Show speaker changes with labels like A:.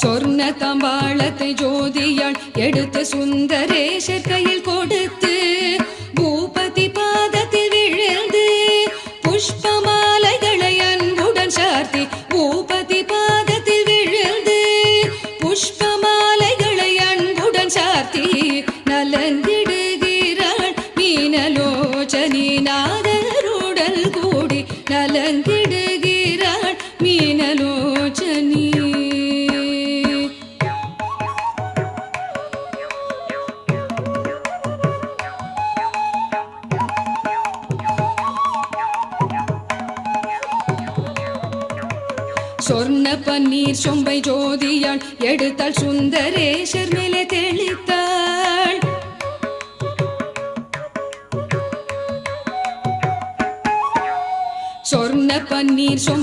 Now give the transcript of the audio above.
A: சொர்ண தம்பாளத்தை ஜோதியாள் எடுத்து சுந்தரேஷர் கையில் கொடுத்து பூபதி பாதத்தில் விழுந்து புஷ்பமாலைகளை அன்புடன் சார்த்தி பூபதி பாதத்தில் விழுந்து புஷ்பமாலைகளை அன்புடன் சார்த்தி நலங்கிடுகிறாள் மீனலோச்சனி நாதருடல் கூடி நலங்கிடுகிறாள் சொர்ண பன்னீர் சொம்பை ஜோதியாள் எடுத்தாள் சுந்தரேஷர் மேலே தெளித்தாள். சொர்ண பன்னீர் சொம்பை